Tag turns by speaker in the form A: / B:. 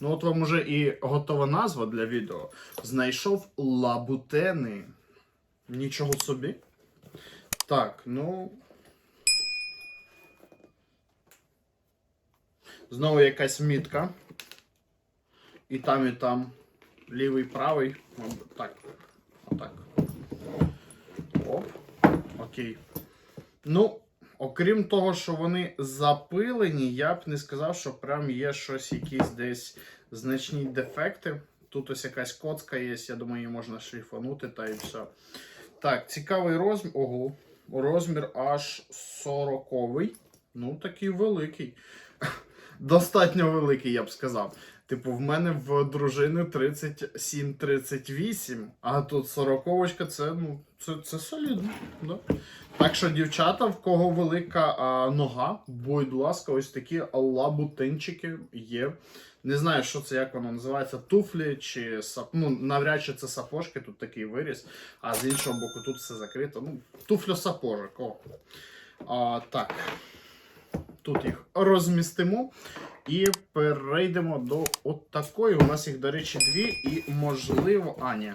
A: Ну, от вам уже і готова назва для відео. Знайшов лабутени. Нічого собі. Так, ну. Знову якась мітка. І там, і там. Лівий, правий. Так. Отак. Оп. Окей. Ну, окрім того, що вони запилені, я б не сказав, що прям є щось, якісь десь значні дефекти. Тут ось якась коцка є, я думаю, її можна шліфанути та і все. Так, цікавий розмір. Ого. Розмір аж 40 Ну, такий великий. Достатньо великий, я б сказав. Типу, в мене в дружини 37-38, а тут 40 це, ну, це, це солідно. Да? Так що, дівчата, в кого велика а, нога, будь ласка, ось такі лабутинчики є. Не знаю, що це, як воно називається, туфлі чи сап... ну, навряд чи це сапожки, тут такий виріс, а з іншого боку тут все закрито. Ну, туфля сапожок. О. А, так. Тут їх розмістимо. І перейдемо до от такої. У нас їх, до речі, дві. І можливо. А, ні.